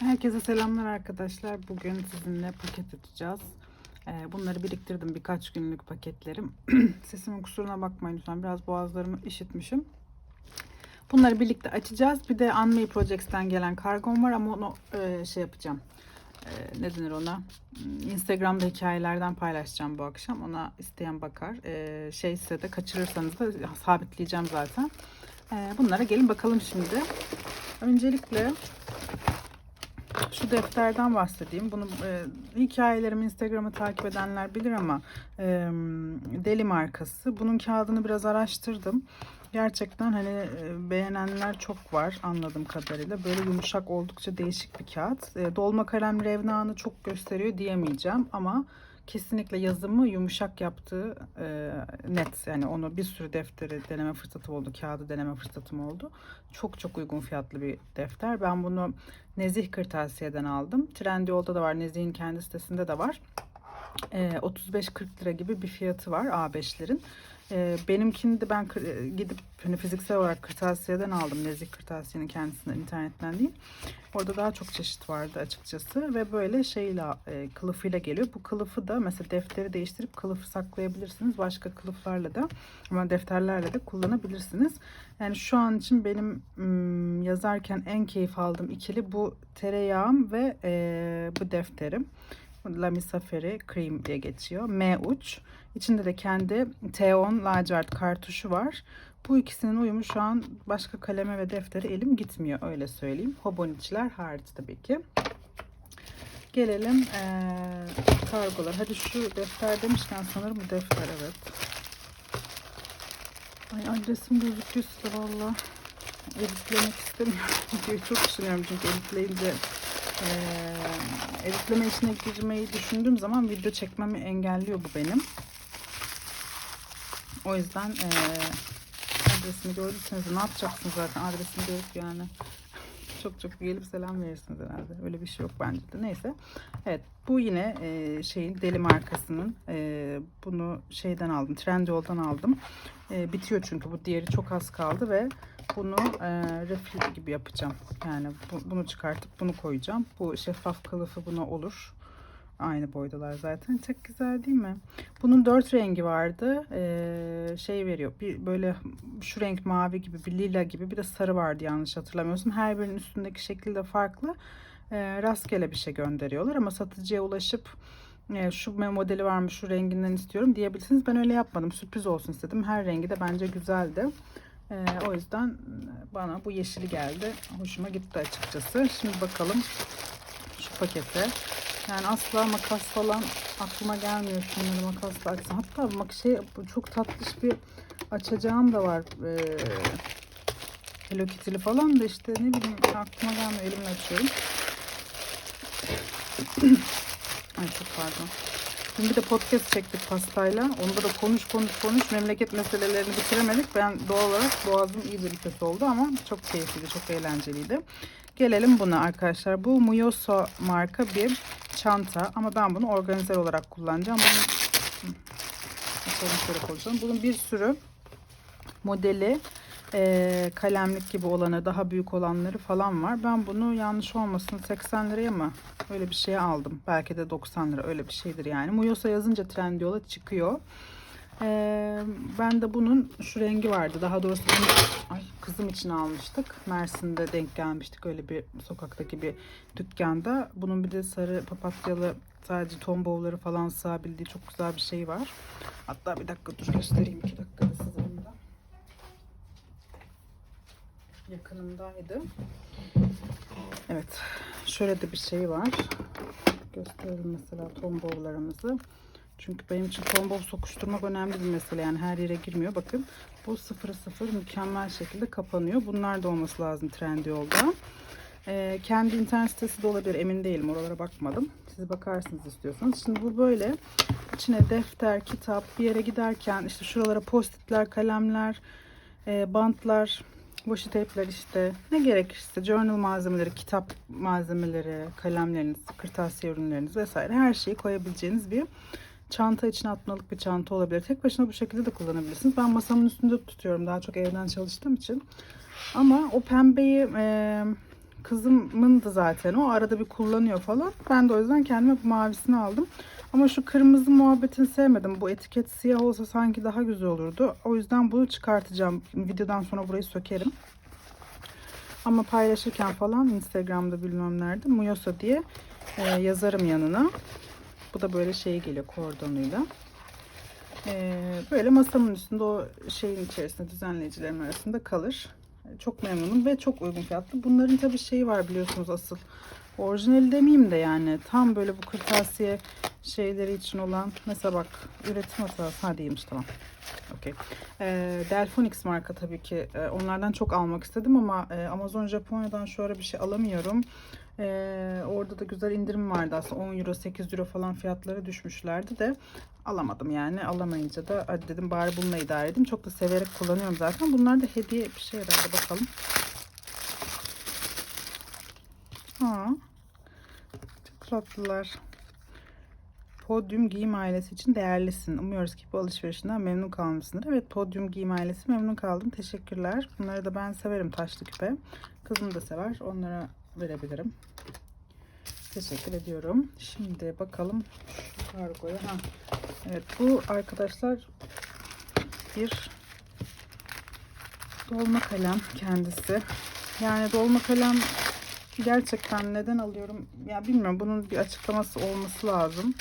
Herkese selamlar arkadaşlar. Bugün sizinle paket açacağız. Ee, Bunları biriktirdim birkaç günlük paketlerim. Sesimin kusuruna bakmayın lütfen. Biraz boğazlarımı işitmişim. Bunları birlikte açacağız. Bir de Anme Projects'ten gelen kargom var ama onu e, şey yapacağım. E, ne denir ona? Hmm, Instagram'da hikayelerden paylaşacağım bu akşam. Ona isteyen bakar. E, şeyse de kaçırırsanız da sabitleyeceğim zaten. Bunlara gelin bakalım şimdi. Öncelikle şu defterden bahsedeyim. Bunu e, hikayelerimi Instagram'ı takip edenler bilir ama e, Deli markası. Bunun kağıdını biraz araştırdım. Gerçekten hani e, beğenenler çok var anladığım kadarıyla. Böyle yumuşak oldukça değişik bir kağıt. E, dolma kalem revnağını çok gösteriyor diyemeyeceğim ama kesinlikle yazımı yumuşak yaptığı e, net. Yani onu bir sürü defteri deneme fırsatım oldu. Kağıdı deneme fırsatım oldu. Çok çok uygun fiyatlı bir defter. Ben bunu Nezih Kırtasiye'den aldım. Trendyol'da da var. Nezih'in kendi sitesinde de var. E, 35-40 lira gibi bir fiyatı var A5'lerin. E, benimkini de ben e, gidip hani fiziksel olarak kırtasiyeden aldım. Nezih Kırtasiye'nin kendisinden internetten değil. Orada daha çok çeşit vardı açıkçası ve böyle şeyle e, kılıfıyla geliyor. Bu kılıfı da mesela defteri değiştirip kılıfı saklayabilirsiniz. Başka kılıflarla da ama defterlerle de kullanabilirsiniz. Yani şu an için benim ım, yazarken en keyif aldığım ikili bu tereyağım ve e, bu defterim. Lamy Safari Cream diye geçiyor. M uç. İçinde de kendi T10 lacivert kartuşu var. Bu ikisinin uyumu şu an başka kaleme ve deftere elim gitmiyor öyle söyleyeyim. Hoboniçler hariç tabii ki. Gelelim eee kargolar. Hadi şu defter demişken sanırım bu defter evet. Ay adresim gözüküyor size valla. Editlemek istemiyorum. Videoyu çok düşünüyorum çünkü editleyince eee editleme işine girmeyi düşündüğüm zaman video çekmemi engelliyor bu benim. O yüzden eee adresimi gördüyseniz ne yapacaksınız zaten adresimi görüp yani çok çok gelip selam verirsiniz herhalde. Öyle bir şey yok bence de. Neyse. Evet bu yine e, şeyin deli markasının e, bunu şeyden aldım. Trendyol'dan aldım. E, bitiyor çünkü bu diğeri çok az kaldı ve bunu e, refil gibi yapacağım. Yani bu- bunu çıkartıp bunu koyacağım. Bu şeffaf kılıfı buna olur. Aynı boydalar zaten. Çok güzel değil mi? Bunun dört rengi vardı. Ee, şey veriyor. Bir böyle şu renk mavi gibi, bir lila gibi, bir de sarı vardı yanlış hatırlamıyorsam. Her birinin üstündeki şekli de farklı. Ee, rastgele bir şey gönderiyorlar ama satıcıya ulaşıp e, şu modeli var mı, şu renginden istiyorum diyebilirsiniz. Ben öyle yapmadım. Sürpriz olsun istedim. Her rengi de bence güzeldi. Ee, o yüzden bana bu yeşili geldi. Hoşuma gitti açıkçası. Şimdi bakalım şu pakete. Yani asla makas falan aklıma gelmiyor şunları makasla açsam. Hatta bak şey bu çok tatlış bir açacağım da var. Ee, Hello Kitty'li falan da işte ne bileyim aklıma gelmiyor elimle açıyorum. Ay çok pardon. Dün bir de podcast çektik pastayla. Onda da konuş konuş konuş memleket meselelerini bitiremedik. Ben doğal olarak boğazım iyi bir kötü oldu ama çok keyifliydi, çok eğlenceliydi. Gelelim buna arkadaşlar. Bu Muyoso marka bir çanta ama ben bunu organizer olarak kullanacağım. Bunun, Hı. Açalım şöyle konuşalım. Bunun bir sürü modeli eee, kalemlik gibi olanı daha büyük olanları falan var. Ben bunu yanlış olmasın 80 liraya mı öyle bir şeye aldım. Belki de 90 lira öyle bir şeydir yani. Muyosa yazınca Trendyol'a çıkıyor. Eee, ben de bunun şu rengi vardı. Daha doğrusu bunu ay, kızım için almıştık. Mersin'de denk gelmiştik öyle bir sokaktaki bir dükkanda. Bunun bir de sarı papatyalı sadece ton bowl'ları falan sığabildiği çok güzel bir şey var. Hatta bir dakika dur göstereyim. iki dakikada size onu da. Yakınımdaydı. Evet. Şöyle de bir şey var. Gösterelim mesela ton bowl'larımızı. Çünkü benim için ton bowl sokuşturmak önemli bir mesele. Yani her yere girmiyor. Bakın bu 0 mükemmel şekilde kapanıyor. Bunlar da olması lazım Trendyol'da. Ee, kendi internet sitesi de olabilir. Emin değilim. Oralara bakmadım. Siz bakarsınız istiyorsanız. Şimdi bu böyle içine defter, kitap, bir yere giderken işte şuralara postitler, kalemler, e, bantlar, washi tape'ler işte ne gerekirse journal malzemeleri, kitap malzemeleri, kalemleriniz, kırtasiye ürünleriniz vesaire her şeyi koyabileceğiniz bir çanta içine atmalık bir çanta olabilir. Tek başına bu şekilde de kullanabilirsiniz. Ben masamın üstünde tutuyorum daha çok evden çalıştığım için. Ama o pembeyi e, kızımın da zaten o arada bir kullanıyor falan. Ben de o yüzden kendime bu mavisini aldım. Ama şu kırmızı muhabbetini sevmedim. Bu etiket siyah olsa sanki daha güzel olurdu. O yüzden bunu çıkartacağım. Videodan sonra burayı sökerim. Ama paylaşırken falan Instagram'da bilmem nerede Muyosa diye e, yazarım yanına. Bu da böyle şey geliyor kordonuyla. E, böyle masamın üstünde o şeyin içerisinde düzenleyicilerim arasında kalır. Çok memnunum ve çok uygun fiyatlı. Bunların tabii şeyi var biliyorsunuz asıl. Orijinali demeyeyim de yani tam böyle bu kırtasiye şeyleri için olan mesela bak üretim hatası ha değilmiş tamam. Okey. Ee, Delphonix marka tabii ki. Ee, onlardan çok almak istedim ama e, Amazon Japonya'dan şu ara bir şey alamıyorum. Ee, orada da güzel indirim vardı aslında 10 euro 8 euro falan fiyatları düşmüşlerdi de alamadım yani alamayınca da hadi dedim bari bununla idare edeyim çok da severek kullanıyorum zaten bunlar da hediye bir şey herhalde bakalım ha çok tatlılar Podyum Giyim ailesi için değerlisin. Umuyoruz ki bu alışverişinden memnun kalmışsındır. Evet Podyum Giyim ailesi memnun kaldım. Teşekkürler. Bunları da ben severim taşlı küpe. Kızım da sever. Onlara verebilirim. Teşekkür ediyorum. Şimdi bakalım kargoya. Ha. Evet bu arkadaşlar bir dolma kalem kendisi. Yani dolma kalem gerçekten neden alıyorum? Ya bilmiyorum bunun bir açıklaması olması lazım.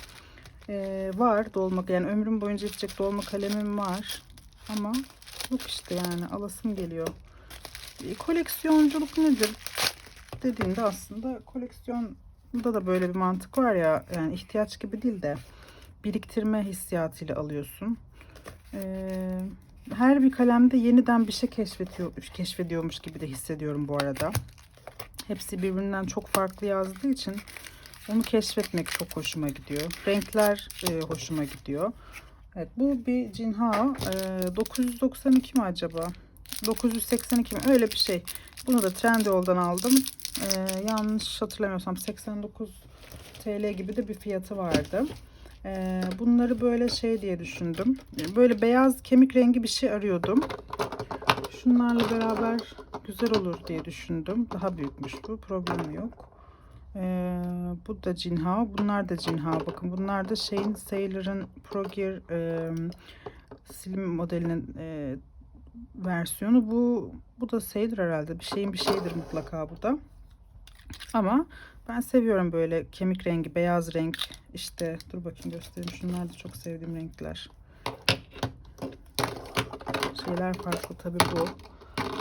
Ee, var dolma yani ömrüm boyunca içecek dolma kalemim var. Ama yok işte yani alasım geliyor. E, koleksiyonculuk nedir? Dediğimde aslında koleksiyonda da böyle bir mantık var ya yani ihtiyaç gibi değil de biriktirme hissiyatıyla alıyorsun. Ee, her bir kalemde yeniden bir şey keşfediyor, keşfediyormuş gibi de hissediyorum bu arada. Hepsi birbirinden çok farklı yazdığı için onu keşfetmek çok hoşuma gidiyor. Renkler e, hoşuma gidiyor. Evet bu bir Jinhao. E, 992 mi acaba? 982 mi? Öyle bir şey. Bunu da Trendyol'dan aldım. E, yanlış hatırlamıyorsam 89 TL gibi de bir fiyatı vardı. E, bunları böyle şey diye düşündüm. Böyle beyaz kemik rengi bir şey arıyordum. Şunlarla beraber güzel olur diye düşündüm. Daha büyükmüş bu. Problem yok. Ee, bu da Jinhao. Bunlar da Jinhao. Bakın bunlar da şeyin Sailor'ın Pro Gear e, Slim modelinin e, versiyonu. Bu bu da Sailor herhalde. Bir şeyin bir şeydir mutlaka bu da. Ama ben seviyorum böyle kemik rengi, beyaz renk. İşte dur bakayım göstereyim. Şunlar da çok sevdiğim renkler. Şeyler farklı tabii bu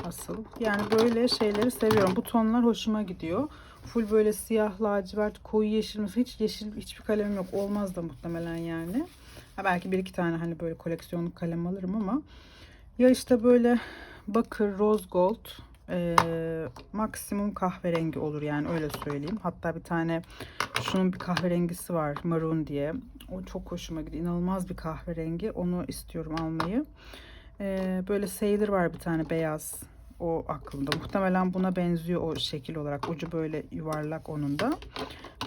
asıl. Yani böyle şeyleri seviyorum. Bu tonlar hoşuma gidiyor. Full böyle siyah, lacivert, koyu yeşil mesela hiç yeşil hiçbir kalemim yok. Olmaz da muhtemelen yani. Ha belki bir iki tane hani böyle koleksiyonluk kalem alırım ama ya işte böyle bakır, rose gold, e, maksimum kahverengi olur yani öyle söyleyeyim. Hatta bir tane şunun bir kahverengisi var maroon diye. O çok hoşuma gidiyor. İnanılmaz bir kahverengi. Onu istiyorum almayı. E, böyle Sailor var bir tane beyaz o aklımda. Muhtemelen buna benziyor o şekil olarak. Ucu böyle yuvarlak onun da.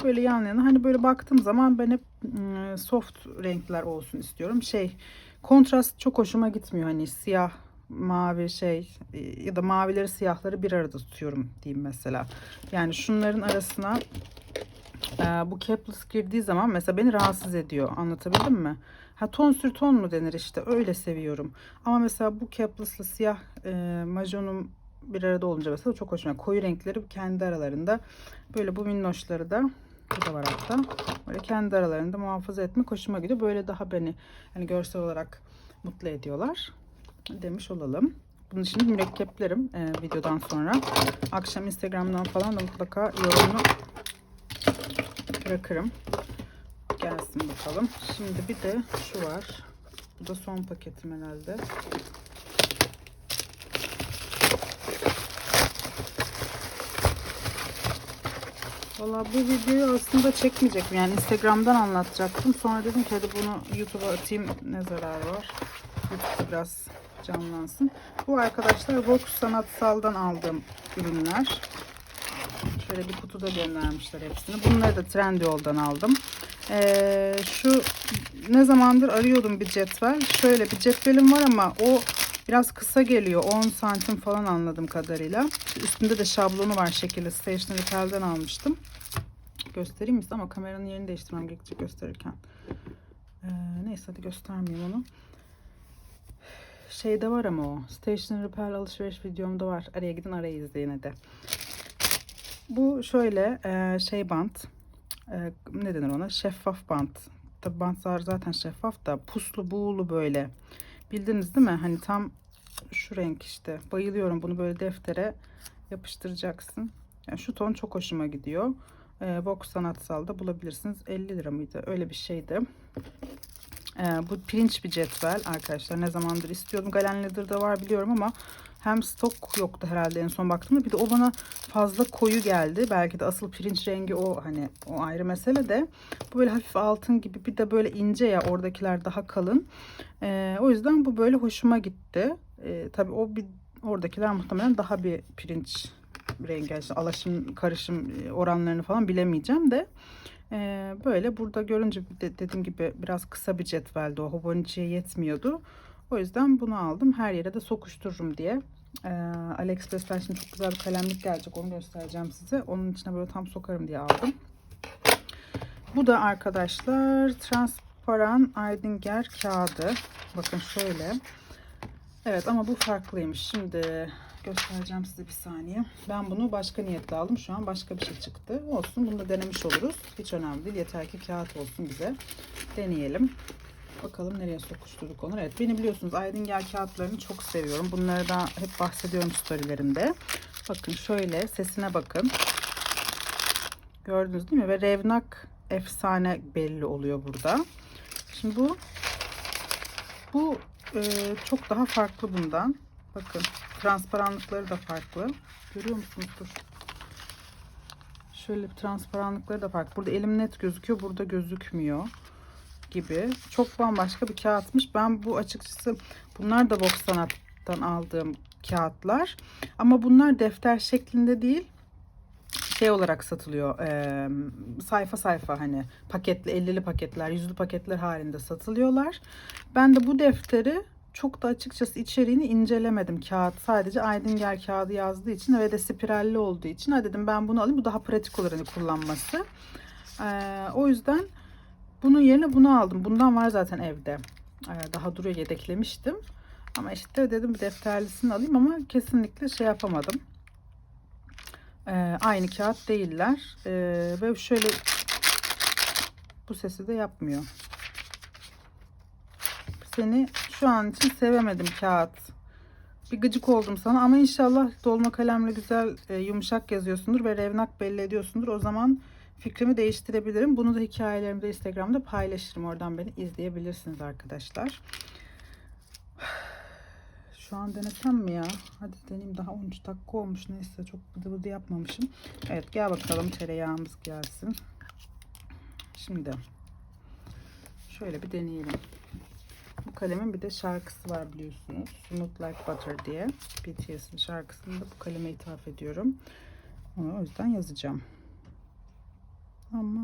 Böyle yan yana hani böyle baktığım zaman ben hep soft renkler olsun istiyorum. Şey kontrast çok hoşuma gitmiyor. Hani siyah mavi şey ya da mavileri siyahları bir arada tutuyorum diyeyim mesela. Yani şunların arasına bu capless girdiği zaman mesela beni rahatsız ediyor. Anlatabildim mi? Ha ton sür ton mu denir işte öyle seviyorum. Ama mesela bu capless'lı siyah e, majonum bir arada olunca mesela çok hoşuma. Koyu renkleri kendi aralarında böyle bu minnoşları da bu da var hatta. Böyle kendi aralarında muhafaza etmek hoşuma gidiyor. Böyle daha beni hani görsel olarak mutlu ediyorlar demiş olalım. Bunu şimdi mürekkeplerim e, videodan sonra. Akşam Instagram'dan falan da mutlaka yorumunu bırakırım gelsin bakalım. Şimdi bir de şu var. Bu da son paketim herhalde. Valla bu videoyu aslında çekmeyecektim. Yani Instagram'dan anlatacaktım. Sonra dedim ki hadi bunu YouTube'a atayım. Ne zararı var. YouTube'da biraz canlansın. Bu arkadaşlar Vox Sanatsal'dan aldığım ürünler. Şöyle bir kutuda göndermişler hepsini. Bunları da Trendyol'dan aldım. Ee, şu ne zamandır arıyordum bir cetvel. Şöyle bir cetvelim var ama o Biraz kısa geliyor. 10 santim falan anladığım kadarıyla. Üstünde de şablonu var şekilde. Stationery Pal'den almıştım. Göstereyim mi ama kameranın yerini değiştirmem gerekecek gösterirken. Ee, neyse hadi göstermeyeyim onu. Şeyde var ama o. Stationery Pearl alışveriş videomda var. Araya gidin arayı izleyin hadi. Bu şöyle e, şey bant. E, ne denir ona? Şeffaf bant. Tabi bantlar zaten şeffaf da puslu buğulu böyle. Bildiniz değil mi? Hani tam şu renk işte. Bayılıyorum bunu böyle deftere yapıştıracaksın. Yani şu ton çok hoşuma gidiyor. E, Sanatsal'da bulabilirsiniz. 50 lira mıydı? Öyle bir şeydi. Ee, bu pirinç bir cetvel arkadaşlar. Ne zamandır istiyordum. Galen Leather'da var biliyorum ama hem stok yoktu herhalde en son baktığımda. Bir de o bana fazla koyu geldi. Belki de asıl pirinç rengi o hani o ayrı mesele de. Bu böyle hafif altın gibi bir de böyle ince ya oradakiler daha kalın. Ee, o yüzden bu böyle hoşuma gitti. Ee, tabii o bir oradakiler muhtemelen daha bir pirinç rengi. Yani alaşım karışım e, oranlarını falan bilemeyeceğim de. Ee, böyle burada görünce de, dediğim gibi biraz kısa bir cetveldi o Hobonichi'ye yetmiyordu. O yüzden bunu aldım. Her yere de sokuştururum diye. Ee, AliExpress'ten şimdi çok güzel bir kalemlik gelecek. Onu göstereceğim size. Onun içine böyle tam sokarım diye aldım. Bu da arkadaşlar transparan Aydinger kağıdı. Bakın şöyle. Evet ama bu farklıymış. Şimdi göstereceğim size bir saniye. Ben bunu başka niyetle aldım. Şu an başka bir şey çıktı. Olsun bunu da denemiş oluruz. Hiç önemli değil. Yeter ki kağıt olsun bize. Deneyelim. Bakalım nereye sokuşturduk onu. Evet beni biliyorsunuz Aydinger kağıtlarını çok seviyorum. Bunları da hep bahsediyorum storylerimde. Bakın şöyle sesine bakın. Gördünüz değil mi? Ve Revnak efsane belli oluyor burada. Şimdi bu bu e, çok daha farklı bundan. Bakın transparanlıkları da farklı. Görüyor musunuz? Dur. Şöyle transparanlıkları da farklı. Burada elim net gözüküyor. Burada gözükmüyor gibi. Çok bambaşka bir kağıtmış. Ben bu açıkçası bunlar da Vox Sanat'tan aldığım kağıtlar. Ama bunlar defter şeklinde değil şey olarak satılıyor. E, sayfa sayfa hani paketli 50'li paketler, yüzlü paketler halinde satılıyorlar. Ben de bu defteri çok da açıkçası içeriğini incelemedim kağıt. Sadece Aydinger kağıdı yazdığı için ve de spiralli olduğu için ha dedim ben bunu alayım. Bu daha pratik olur hani kullanması. Ee, o yüzden bunun yerine bunu aldım. Bundan var zaten evde. Ee, daha duruyor yedeklemiştim. Ama işte dedim bir defterlisini alayım ama kesinlikle şey yapamadım. Ee, aynı kağıt değiller. Ee, ve şöyle bu sesi de yapmıyor. Seni şu an için sevemedim kağıt. Bir gıcık oldum sana ama inşallah dolma kalemle güzel e, yumuşak yazıyorsundur ve revnak belli ediyorsundur. O zaman fikrimi değiştirebilirim. Bunu da hikayelerimde Instagram'da paylaşırım. Oradan beni izleyebilirsiniz arkadaşlar. Şu an denesem mi ya? Hadi deneyeyim. Daha 13 dakika olmuş. Neyse çok bıdı bıdı yapmamışım. Evet gel bakalım tereyağımız gelsin. Şimdi şöyle bir deneyelim. Bu kalemin bir de şarkısı var biliyorsunuz. Smooth Like Butter diye. BTS'in şarkısında bu kaleme ithaf ediyorum. Onu o yüzden yazacağım. Ama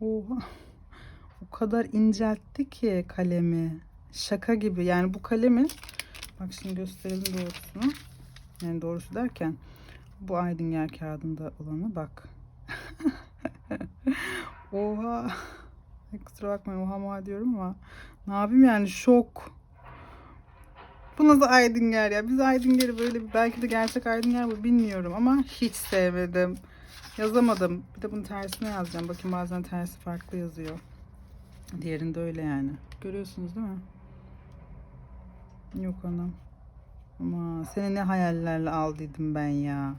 Oha. O kadar inceltti ki kalemi. Şaka gibi. Yani bu kalemin bak şimdi gösterelim doğrusunu. Yani doğrusu derken bu Aydinger kağıdında olanı bak. Oha. Kusura bakmayın oha ma diyorum ama ne yapayım yani şok. Bu nasıl Aydinger ya? Biz Aydinger'i böyle belki de gerçek Aydinger bu bilmiyorum ama hiç sevmedim. Yazamadım. Bir de bunun tersine yazacağım. Bakın bazen tersi farklı yazıyor. Diğerinde öyle yani. Görüyorsunuz değil mi? Yok anam. Ama seni ne hayallerle aldıydım ben ya.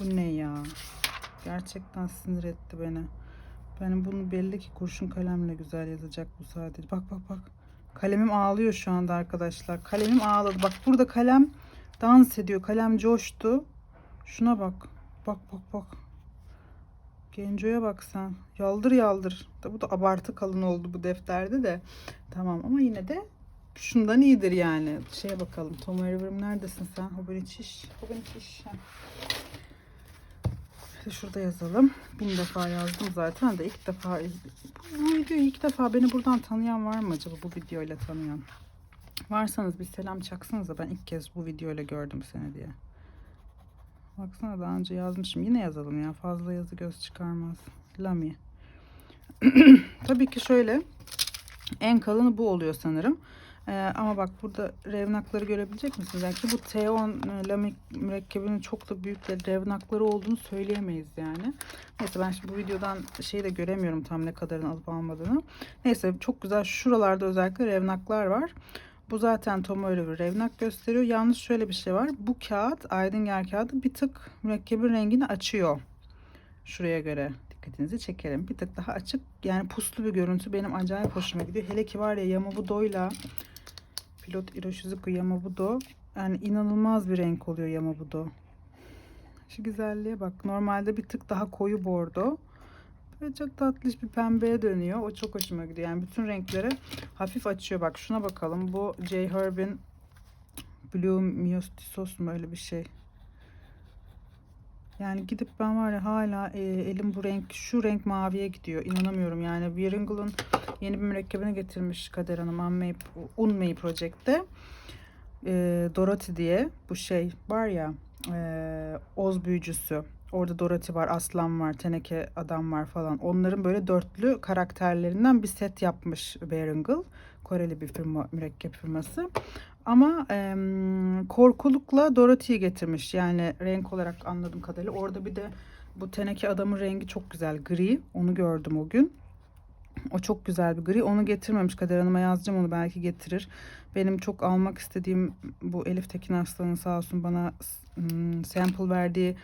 Bu ne ya? Gerçekten sinir etti beni. Benim bunu belli ki kurşun kalemle güzel yazacak bu sadece. Bak bak bak. Kalemim ağlıyor şu anda arkadaşlar. Kalemim ağladı. Bak burada kalem dans ediyor. Kalem coştu. Şuna bak. Bak bak bak. Genco'ya bak sen. Yaldır yaldır. Bu da abartı kalın oldu bu defterde de. Tamam ama yine de şundan iyidir yani. Şeye bakalım. Tom River'ım neredesin sen? Hobonichiş. Heh. İşte şurada yazalım. Bin defa yazdım zaten de ilk defa bu videoyu ilk defa beni buradan tanıyan var mı acaba bu videoyla tanıyan? Varsanız bir selam çaksanız da ben ilk kez bu videoyla gördüm seni diye. Baksana daha önce yazmışım. Yine yazalım ya. Fazla yazı göz çıkarmaz. Lami. Tabii ki şöyle. En kalını bu oluyor sanırım. Ee, ama bak burada revnakları görebilecek misiniz? Yani ki bu Teon e, Lami mürekkebinin çok da büyük de revnakları olduğunu söyleyemeyiz yani. Neyse ben şimdi bu videodan şeyi de göremiyorum tam ne kadarını alıp almadığını. Neyse çok güzel şuralarda özellikle revnaklar var. Bu zaten Tom öyle revnak gösteriyor. Yalnız şöyle bir şey var. Bu kağıt Aydinger kağıdı bir tık mürekkebin rengini açıyor. Şuraya göre dikkatinizi çekerim. Bir tık daha açık yani puslu bir görüntü benim acayip hoşuma gidiyor. Hele ki var ya Yamabudo'yla Pilot Iroshizuku Yamabudo yani inanılmaz bir renk oluyor Yamabudo. Şu güzelliğe bak. Normalde bir tık daha koyu bordo. Ve çok tatlış bir pembeye dönüyor. O çok hoşuma gidiyor. Yani bütün renkleri hafif açıyor. Bak şuna bakalım. Bu J. Herb'in Blue Myostisos mu öyle bir şey. Yani gidip ben var ya hala e, elim bu renk şu renk maviye gidiyor. İnanamıyorum yani. Wieringel'ın yeni bir mürekkebini getirmiş Kader Hanım Unmade, Unmade Project'te. E, Dorothy diye bu şey var ya e, Oz büyücüsü. Orada Dorothy var, Aslan var, Teneke Adam var falan. Onların böyle dörtlü karakterlerinden bir set yapmış Beringel. Koreli bir firma, mürekkep firması. Ama e, korkulukla Dorothy'yi getirmiş. Yani renk olarak anladığım kadarıyla. Orada bir de bu teneke adamın rengi çok güzel. Gri. Onu gördüm o gün. O çok güzel bir gri. Onu getirmemiş Kader Hanım'a yazacağım onu belki getirir. Benim çok almak istediğim bu Elif Tekin Aslan'ın sağ olsun bana sample verdiği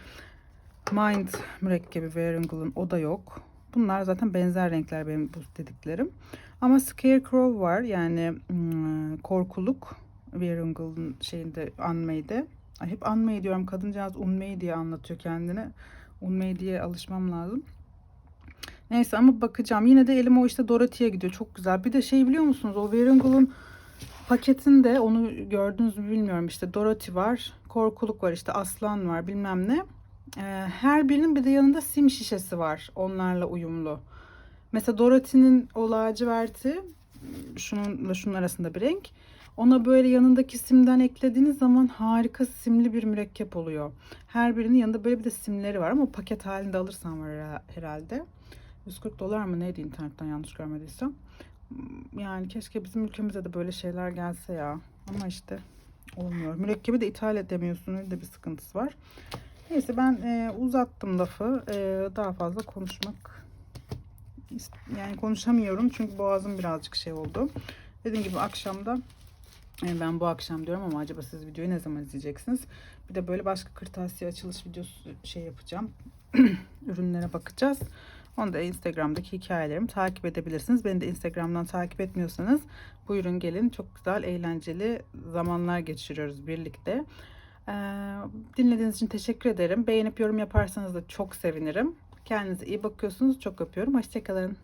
Mind mürekkebi Weringel'ın o da yok. Bunlar zaten benzer renkler benim bu dediklerim. Ama Scarecrow var yani hmm, korkuluk Weringel'ın şeyinde Unmade'de. Ay, hep Unmade diyorum kadıncağız Unmade diye anlatıyor kendini. Unmade diye alışmam lazım. Neyse ama bakacağım. Yine de elim o işte Dorothy'ye gidiyor. Çok güzel. Bir de şey biliyor musunuz? O Weringel'ın paketinde onu gördünüz mü bilmiyorum. İşte Dorothy var. Korkuluk var. işte Aslan var. Bilmem ne. Ee, her birinin bir de yanında sim şişesi var. Onlarla uyumlu. Mesela Dorothy'nin o laciverti şununla şunun arasında bir renk. Ona böyle yanındaki simden eklediğiniz zaman harika simli bir mürekkep oluyor. Her birinin yanında böyle bir de simleri var ama paket halinde alırsan var herhalde. 140 dolar mı neydi internetten yanlış görmediysem. Yani keşke bizim ülkemize de böyle şeyler gelse ya. Ama işte olmuyor. Mürekkebi de ithal edemiyorsun. Öyle de bir sıkıntısı var. Neyse ben e, uzattım lafı. E, daha fazla konuşmak yani konuşamıyorum çünkü boğazım birazcık şey oldu. Dediğim gibi akşamda e, ben bu akşam diyorum ama acaba siz videoyu ne zaman izleyeceksiniz? Bir de böyle başka kırtasiye açılış videosu şey yapacağım. Ürünlere bakacağız. Onu da Instagram'daki hikayelerimi takip edebilirsiniz. Beni de Instagram'dan takip etmiyorsanız buyurun gelin. Çok güzel, eğlenceli zamanlar geçiriyoruz birlikte. Dinlediğiniz için teşekkür ederim. Beğenip yorum yaparsanız da çok sevinirim. Kendinize iyi bakıyorsunuz. Çok öpüyorum. Hoşçakalın.